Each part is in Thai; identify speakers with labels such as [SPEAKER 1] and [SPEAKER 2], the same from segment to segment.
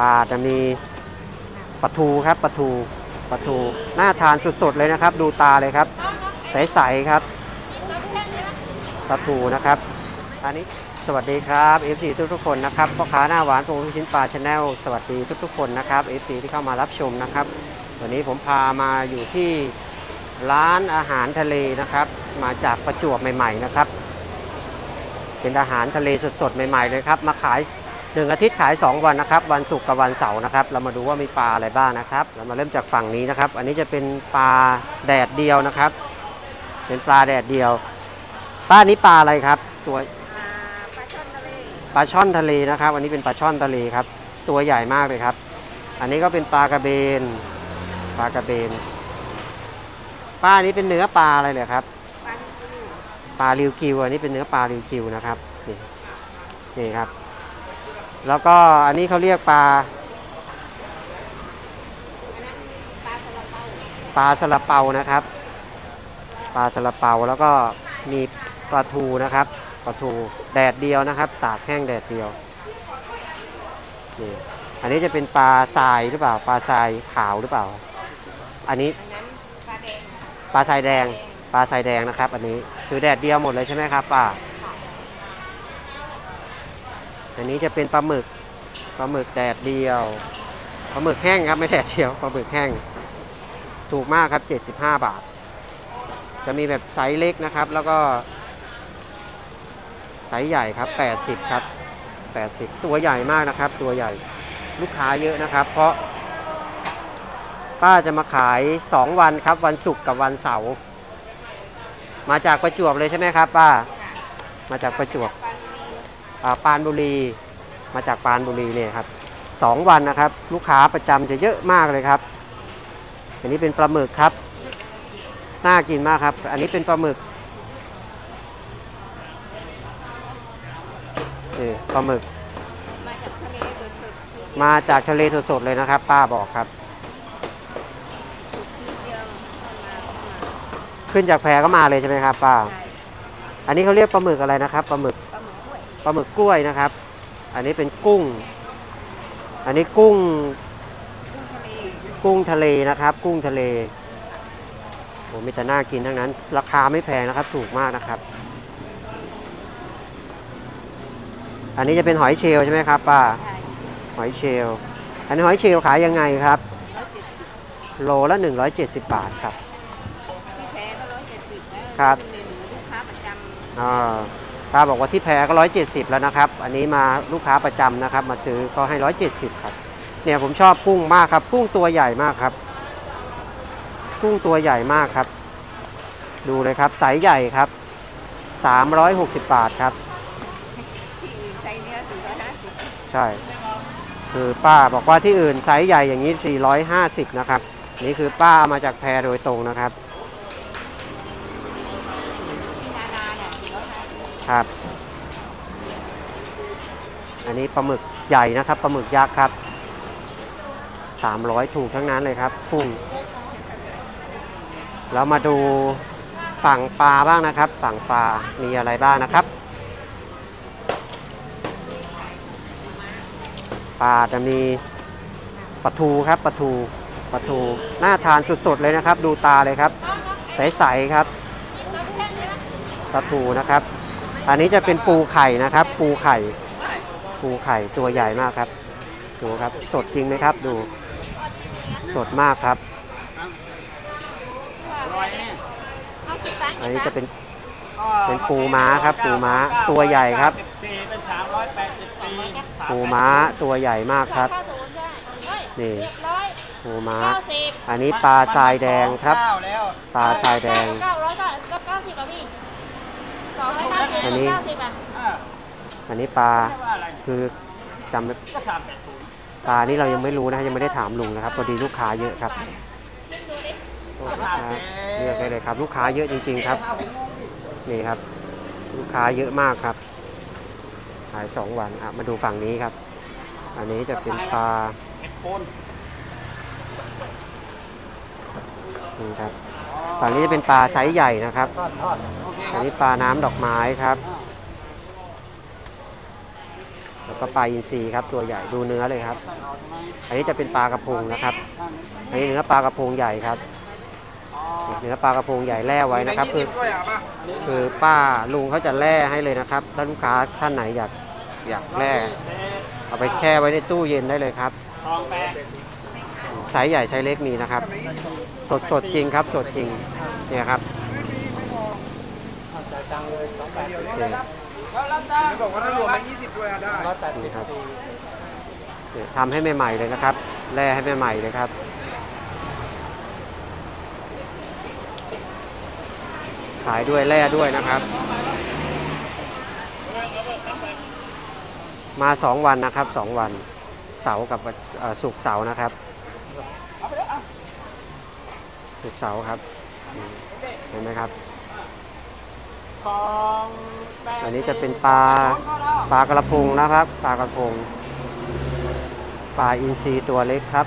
[SPEAKER 1] ปลาจะมีปลาทูครับปลาทูปลาทูน่าทานสดๆเลยนะครับ ดูตาเลยครับ ใสๆครับปลาทูนะครับ อันนี้สวัสดีครับ FC ทุกทุกๆคนนะครับพ่อค้าหน้าหวานปรโมชั่นปลาชาแนลสวัสดีทุกๆคนนะครับ FC ที่เข้ามารับชมนะครับ วันนี้ผมพามาอยู่ที่ร้านอาหารทะเลนะครับ มาจากประจวบใหม่ ๆนะครับ เป็นอาหารทะเลสดๆใหม่ ๆ เลยครับ มาขาย หนึ่งอาทิตย์ขาย 2 วันนะครับ วันศุกร์กับวันเสาร์นะครับ เรามาดูว่ามีปลาอะไรบ้างนะครับ เรามาเริ่มจากฝั่งนี้นะครับ อันนี้จะเป็นปลาแดดเดียวนะครับ เป็นปลาแดดเดียวป้านี้ปลาอะไรครับ ตัว
[SPEAKER 2] อ่าปลาช่อนทะเล
[SPEAKER 1] ปลาช่อนทะเลนะครับ อันนี้เป็นปลาช่อนทะเลครับ ตัวใหญ่มากเลยครับ อันนี้ก็เป็นปลากระเบน ปลากระเบนปลานี้เป็นเนื้อปลาอะไรเหรอครับ
[SPEAKER 2] ปลาทู
[SPEAKER 1] ปลาริวกิว อันนี้เป็นเนื้อปลาริวกิวนะครับ นี่นี่ครับ แล้วก็อันนี้เขาเรียกปลา
[SPEAKER 2] อันนั้นปลาสลัดเปา
[SPEAKER 1] ปลาสลับเปานะครับ ปลาสลับเปาแล้วก็มีปลาทูนะครับปลาทูแดดเดียวนะครับ ตากแห้งแดดเดียวนี่อันนี้จะเป็นปลาทรายหรือเปล่า ปลาทรายขาวหรือเปล่า อันนี้
[SPEAKER 2] อันนั้นปลาแดง
[SPEAKER 1] ปลาทรายแดงปลาทรายแดงนะครับ อันนี้คือแดดเดียวหมดเลยใช่ไหมครับป้า อันนี้จะเป็นปลาหมึกปลาหมึกแดดเดียวปลาหมึกแห้งครับไม่แดดเดียวปลาหมึกแห้ง ถูกมากครับ 75 บาท จะมีแบบไซส์เล็กนะครับ แล้วก็ไซส์ใหญ่ครับ 80 ครับ 80 ตัวใหญ่มากนะครับ ตัวใหญ่ลูกค้าเยอะนะครับ เพราะป้าจะมาขาย 2 วันครับ วันศุกร์กับวันเสาร์มาจากประจวบเลยใช่ไหมครับ ป้า มาจากประจวบ
[SPEAKER 2] ปลามี
[SPEAKER 1] อ่าปรานบุรี มาจากปรานบุรีเนี่ยครับสองวันนะครับ ลูกค้าประจำจะเยอะมากเลยครับ อันนี้เป็นปลาหมึกครับน่ากินมากครับ อันนี้เป็นปลาหมึกนี่ปลาหมึก
[SPEAKER 2] มาจากทะเลโดยสุดที่
[SPEAKER 1] มาจากทะเลสดๆเลยนะครับ ป้าบอกครับ
[SPEAKER 2] ที่เดียวเข้ามาเข้ามา
[SPEAKER 1] ขึ้นจากแพก็มาเลยใช่ไหมครับ ป้า
[SPEAKER 2] ใช่
[SPEAKER 1] อันนี้เขาเรียกปลาหมึกอะไรนะครับปลาหมึก
[SPEAKER 2] ปลาหมึกกล้วย
[SPEAKER 1] ปลาหมึกกล้วยนะครับ อันนี้เป็นกุ้ง อันนี้กุ้ง
[SPEAKER 2] กุ้งทะเล
[SPEAKER 1] กุ้งทะเลนะครับ กุ้งทะเลโอ้มีแต่น่ากินทั้งนั้น ราคาไม่แพงนะครับ ถูกมากนะครับ อันนี้จะเป็นหอยเชลล์ใช่ไหมครับป้า
[SPEAKER 2] ใช่
[SPEAKER 1] หอยเชลล์อันนี้หอยเชลล์ขายยังไงครับ
[SPEAKER 2] ร้อยเจ็ดสิบ
[SPEAKER 1] โลละ 170 บาทครับ
[SPEAKER 2] ที่แพ้ก็ร้อยเจ็ดสิบแล้ว
[SPEAKER 1] ครับ
[SPEAKER 2] เป็นเมนูลูกค้าประจ
[SPEAKER 1] อ่า ป้าบอกว่าที่แพก็ 170 แล้วนะครับ อันนี้มาลูกค้าประจำนะครับ มาซื้อก็ให้ 170 ครับ เนี่ยผมชอบกุ้งมากครับ กุ้งตัวใหญ่มากครับ กุ้งตัวใหญ่มากครับ ดูเลยครับไซส์ใหญ่ครับ 360 บาทครับำ
[SPEAKER 2] ที่อื่นใช้เนื้อสี่ร้อยห้าสิบ
[SPEAKER 1] ใช่ คือป้าบอกว่าที่อื่นไซส์ใหญ่อย่างนี้ 450 นะครับ นี่คือป้าเอามาจากแพโดยตรงนะครับ
[SPEAKER 2] ที่นานาเนี่ยสี่ร้อยห้าสิบ
[SPEAKER 1] ครับ อันนี้ปลาหมึกใหญ่นะครับปลาหมึกยักษ์ครับ 300 ถูกทั้งนั้นเลยครับกุ้งแล้วมาดูฝั่งปลาบ้างนะครับ ฝั่งปลา มีอะไรบ้างนะครับ ปลาจะมีปลาทูครับปลาทูปลาทูน่าทานสดๆเลยนะครับ ดูตาเลยครับ ใสๆครับปลาทูนะครับ อันนี้จะเป็นปูไข่นะครับ ปูไข่ ปูไข่ตัวใหญ่มากครับ ดูครับ สดจริงไหมครับ ดู สดมากครับ อันนี้จะเป็นเป็นปูม้าครับ ปูม้าตัวใหญ่ครับ
[SPEAKER 3] ปูม้า
[SPEAKER 1] ตัวใหญ่มากครับ
[SPEAKER 4] นี่
[SPEAKER 1] ปูม้า อันนี้ปลาทรายแดงครับ ปลาทรายแดง
[SPEAKER 4] อั
[SPEAKER 1] นนี้
[SPEAKER 4] อั
[SPEAKER 1] นนี้ปลาคือจำไม่
[SPEAKER 3] ก็สามแปดศูน
[SPEAKER 1] ปลานี่เรายังไม่รู้นะยังไม่ได้ถามลุงนะครับพอดีลูกค้าเยอะครับเลือกได้เลยครับ ลูกค้าเยอะจริง ๆ ครับ นี่ครับ ลูกค้าเยอะมากครับ ขายสองวันอะมาดูฝั่งนี้ครับ อันนี้จะเป็นปลา
[SPEAKER 3] คน
[SPEAKER 1] นี่ครับฝั่งนี้จะเป็นปลาไซส์ใหญ่นะครับ
[SPEAKER 3] อั
[SPEAKER 1] นนี้ปลาน้ำดอกไม้ครับ แล้วก็ปลาอินทรีครับตัวใหญ่ดูเนื้อเลยครับ อันนี้จะเป็นปลากระพงนะครับ อันนี้เนื้อปลากระพงใหญ่ครับเนื้อปลากระพงใหญ่แล่ไว้นะครับ คือคือป้าลุงเขาจะแล่ให้เลยนะครับถ้าลูกค้าท่านไหนอยากอยากแล่เอาไปแช่ไว้ในตู้เย็นได้เลยครับไซส์ใหญ่ไซส์เล็กมีนะครับ สดสดจริงครับ สดจริงเนี่ยครับ เนี่ย
[SPEAKER 5] บอกว่าถ้ารวมเป็นยี่สิบด้วยอะได้
[SPEAKER 1] นี่ครับเนี่ยทำให้ใหม่ๆเลยนะครับแล่ให้ใหม่ๆเลยครับ ขายด้วยแล่ด้วยนะครับ มาสองวันนะครับสองวัน เสาร์กับวันเอ่อศุกร์เสาร์นะครับศุกร์เสาร์ครับอืมเห็นไหมครับ
[SPEAKER 3] ท อั
[SPEAKER 1] นนี้จะเป็นปลาปลากระพงนะครับ ปลากระพงปลาอินทรีตัวเล็กครับ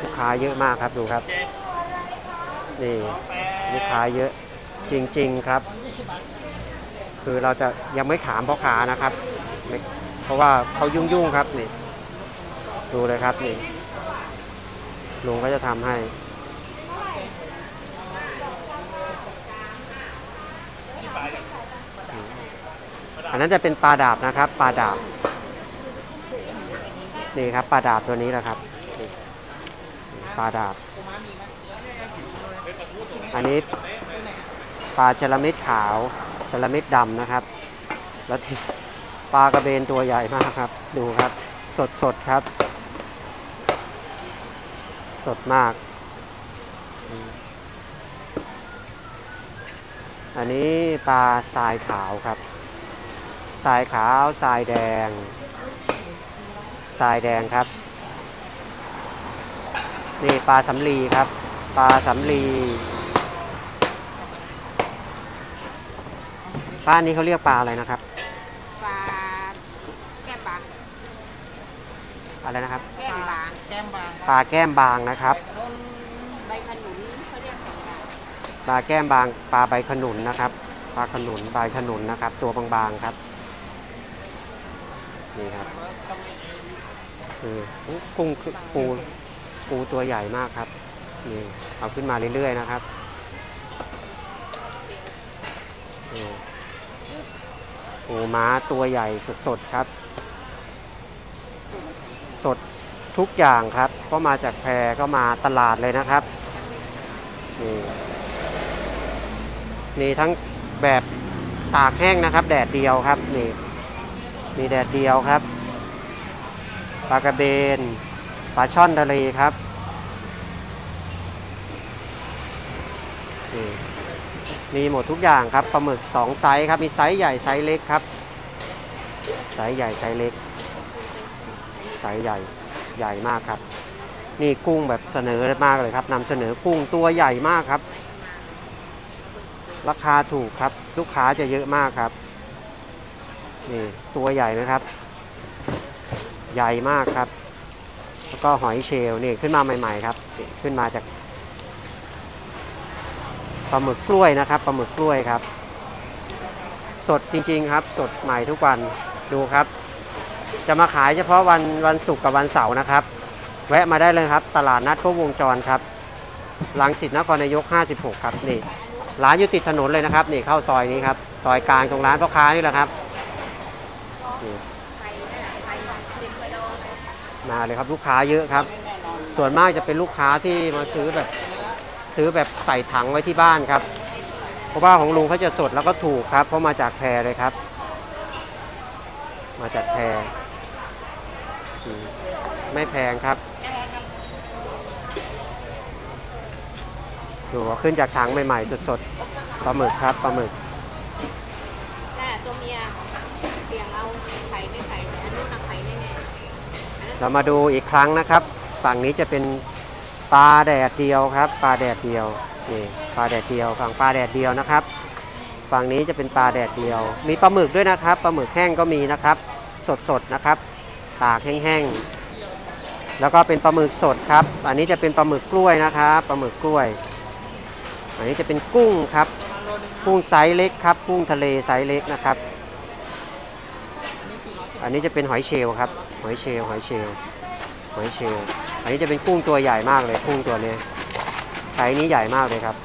[SPEAKER 1] ลูกค้าเยอะมากครับดูครับนี่ลูกค้าเยอะจริง ๆครับ คือเราจะยังไม่ถามพ่อค้านะครับ เพราะว่าเขายุ่งๆครับนี่ดูเลยครับนี่ลุงก็จะทำให้ อันนั้นจะเป็นปลาดาบนะครับปลาดาบ นี่ครับปลาดาบตัวนี้แหละครับปลาดาบ อันนี้ปลาจระเม็ดขาวจระเม็ดดำนะครับ แล้วที่ปลากระเบนตัวใหญ่มากครับ ดูครับ สดสดครับ สดมาก อืมอันนี้ปลาทรายขาวครับ ทรายขาวทรายแดง ทรายแดงครับ นี่ปลาสำลีครับ ปลาสำลีปลานี้เขาเรียกปลาอะไรนะครับ
[SPEAKER 2] ปลาแก้มบาง
[SPEAKER 1] อะไรนะครับ
[SPEAKER 2] แก้มบาง
[SPEAKER 3] แก้มบาง
[SPEAKER 1] ปลาแก้มบางนะครับ
[SPEAKER 2] ใบขนุนเขาเรียกแก้มบาง
[SPEAKER 1] ปลาแก้มบางปลาใบขนุนนะครับ ปลาขนุนใบขนุนนะครับ ตัวบางๆครับนี่ครับคือกุ้งปูปูตัวใหญ่มากครับนี่เอาขึ้นมาเรื่อยๆนะครับปูม้าตัวใหญ่สดๆครับ สดทุกอย่างครับ ก็มาจากแพรก็มาตลาดเลยนะครับนี่ มีทั้งแบบตากแห้งนะครับ แดดเดียวครับนี่มีแดดเดียวครับปลากระเบนปลาช่อนทะเลครับนี่มีหมดทุกอย่างครับปลาหมึกสองไซส์ครับมีไซส์ใหญ่ไซส์เล็กครับไซส์ใหญ่ไซส์เล็กไซส์ใหญ่ใหญ่มากครับนี่กุ้งแบบเสนอมากเลยครับนำเสนอกุ้งตัวใหญ่มากครับ ราคาถูกครับ ลูกค้าจะเยอะมากครับ นี่ตัวใหญ่ไหมครับ ใหญ่มากครับ แล้วก็หอยเชลล์นี่ขึ้นมาใหม่ ๆ ครับ ขึ้นมาจากปลาหมึกกล้วยนะครับปลาหมึกกล้วยครับ สดจริงๆครับ สดใหม่ทุกวันดูครับ จะมาขายเฉพาะวันวันศุกร์กับวันเสาร์นะครับ แวะมาได้เลยครับ ตลาดนัดครบวงจรครับลังสิตนครนายก 56 ครับนี่ ร้านอยู่ติดถนนเลยนะครับ นี่เข้าซอยนี้ครับซอยกลางตรงร้านพ่อค้านี่แหละครับมาเลยครับลูกค้าเยอะครับ ส่วนมากจะเป็นลูกค้าที่มาซื้อแบบซื้อแบบใส่ถังไว้ที่บ้านครับ เพราะว่าของลุงเขาจะสดแล้วก็ถูกครับ เพราะมาจากแพรเลยครับ มาจากแพรไม่แพงครับ ดูว่าขึ้นจากถังใหม่ๆ สดๆปลาหมึกครับปลาหมึก
[SPEAKER 2] น่ะตัวเมียเสียงเอาไข่ไม่ไข่แต่อันนู้นน่ะไข่แน่ๆอันนั้น
[SPEAKER 1] เรามาดูอีกครั้งนะครับ ฝั่งนี้จะเป็นปลาแดดเดียวครับ ปลาแดดเดียวนี่ปลาแดดเดียวฝั่งปลาแดดเดียวนะครับ ฝั่งนี้จะเป็นปลาแดดเดียว มีปลาหมึกด้วยนะครับปลาหมึกแห้งก็มีนะครับ สดๆนะครับตากแห้งๆแล้วก็เป็นปลาหมึกสดครับ อันนี้จะเป็นปลาหมึกกล้วยนะครับปลาหมึกกล้วย อันนี้จะเป็นกุ้งครับ กุ้งไซส์เล็กครับ กุ้งทะเลไซส์เล็กนะครับ อันนี้จะเป็นหอยเชลล์ครับ หอยเชลล์หอยเชลล์หอยเชลล์อันนี้จะเป็นกุ้งตัวใหญ่มากเลย กุ้งตัวนี้ไซส์นี้ใหญ่มากเลยครับ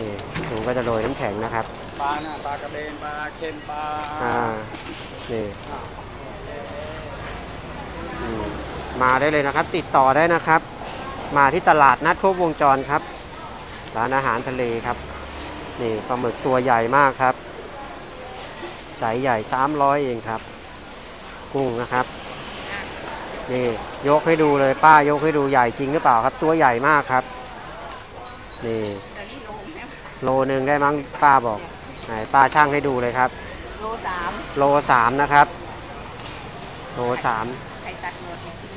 [SPEAKER 1] นี่ลุงก็จะโรยน้ำแข็งนะครับ
[SPEAKER 3] ปลาน่ะปลากระเบนปลาเค็มปลา
[SPEAKER 1] อ่า นี่อืมมาได้เลยนะครับ ติดต่อได้นะครับ มาที่ตลาดนัดครบวงจรครับ ร้านอาหารทะเลครับนี่ปลาหมึกตัวใหญ่มากครับไซส์ใหญ่ 300 เองครับ กุ้งนะครับนี่ยกให้ดูเลยป้ายกให้ดูใหญ่จริงหรือเปล่าครับ ตัวใหญ่มากครับนี่
[SPEAKER 2] แต่นี่โลแม่
[SPEAKER 1] โลหนึ่งได้มั้งป้าบอกไหนป้าช่างให้ดูเลยครับ
[SPEAKER 2] โลสาม
[SPEAKER 1] โลสามนะครับโลสาม
[SPEAKER 2] ไข่ตัดหนวดไปกิน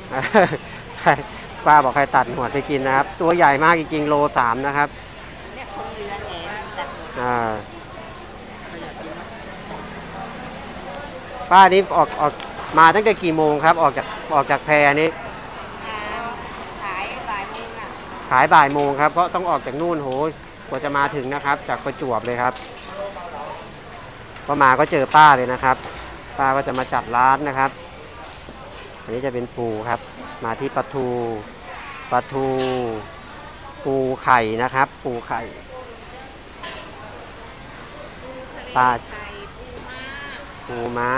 [SPEAKER 1] ป้าบอกใครตัดหัวดไปกินนะครับ ตัวใหญ่มากจริงๆโลสามนะครับ
[SPEAKER 2] อ่า
[SPEAKER 1] ป้านี่ออกออกมาตั้งแต่กี่โมงครับ ออกจากออกจากแพนี้
[SPEAKER 2] อ่าขายบ่ายโมงอะ
[SPEAKER 1] ขายบ่ายโมงครับ เพราะต้องออกจากนู่นโหกว่าจะมาถึงนะครับ จากประจวบเลยครับก็มาก็เจอป้าเลยนะครับ ป้าก็จะมาจัดร้านนะครับ อันนี้จะเป็นปูครับ มาที่ปลาทูปลาทู ปูไข่นะครับ ปูไข่ ปลา
[SPEAKER 2] ไข่ปูม้า
[SPEAKER 1] ปูม้า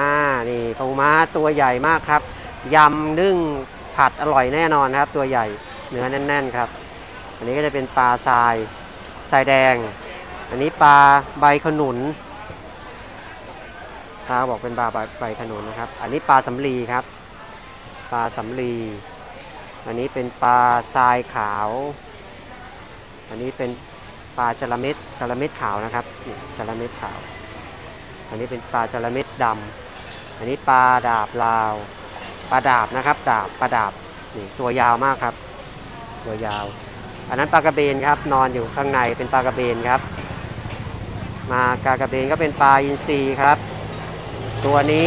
[SPEAKER 1] นี่ปูม้าตัวใหญ่มากครับยำนึ่งผัดอร่อยแน่นอนครับ ตัวใหญ่เนื้อแน่น ๆครับ อันนี้ก็จะเป็นปลาทรายทรายแดง อันนี้ปลาใบขนุนปลาบอกเป็นปลาใบใบขนุนนะครับ อันนี้ปลาสำลีครับ ปลาสำลี อันนี้เป็นปลาทรายขาว อันนี้เป็นปลาจระเม็ดจระเม็ดขาวนะครับนี่จระเม็ดขาว อันนี้เป็นปลาจระเม็ดดำอันนี้ปลาดาบลาว ปลาดาบนะครับ ดาบปลาดาบนี่ตัวยาวมากครับ ตัวยาว อันนั้นปลากระเบนครับ นอนอยู่ข้างในเป็นปลากระเบนครับ มากากระเบนก็เป็นปลาอินทรีครับ ตัวนี้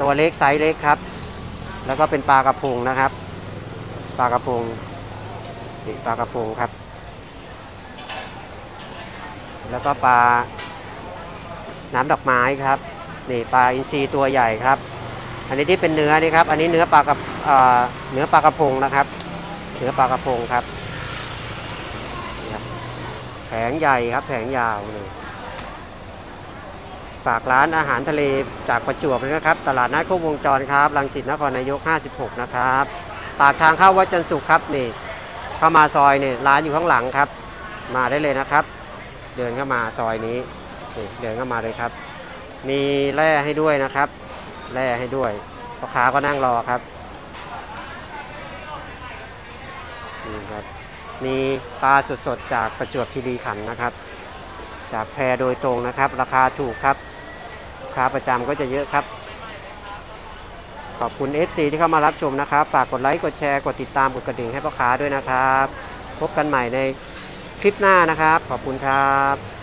[SPEAKER 1] ตัวเล็กไซส์เล็กครับ แล้วก็เป็นปลากระพงนะครับ ปลากระพงนี่ปลากระพงครับ แล้วก็ปลา น้ำดอกไม้ครับนี่ปลาอินทรีตัวใหญ่ครับ อันนี้ที่เป็นเนื้อนี่ครับ อันนี้เนื้อปลากระเนื้อปลากระพงนะครับ เนื้อปลากระพงครับแผงใหญ่ครับแผงยาวเลยฝากร้านอาหารทะเลจากประจวบเลยนะครับ ตลาดนัดโควงจรครับรังสิตนครนายก 56 นะครับปากทางเข้าวัดจันทร์สุขครับนี่เข้ามาซอยนี่ร้านอยู่ข้างหลังครับ มาได้เลยนะครับ เดินเข้ามาซอยนี้ นี่เดินเข้ามาเลยครับ มีแร่ให้ด้วยนะครับแร่ให้ด้วยพ่อค้าก็นั่งรอครับนี่ครับ มีปลาสดๆจากประจวบคีรีขันธ์นะครับ จากแพโดยตรงนะครับ ราคาถูกครับลูกค้าประจำก็จะเยอะครับ ขอบคุณเอสซีที่เข้ามารับชมนะครับ ฝากกดไลค์กดแชร์กดติดตามกดกระดิ่งให้พ่อค้าด้วยนะครับ พบกันใหม่ในคลิปหน้านะครับ ขอบคุณครับ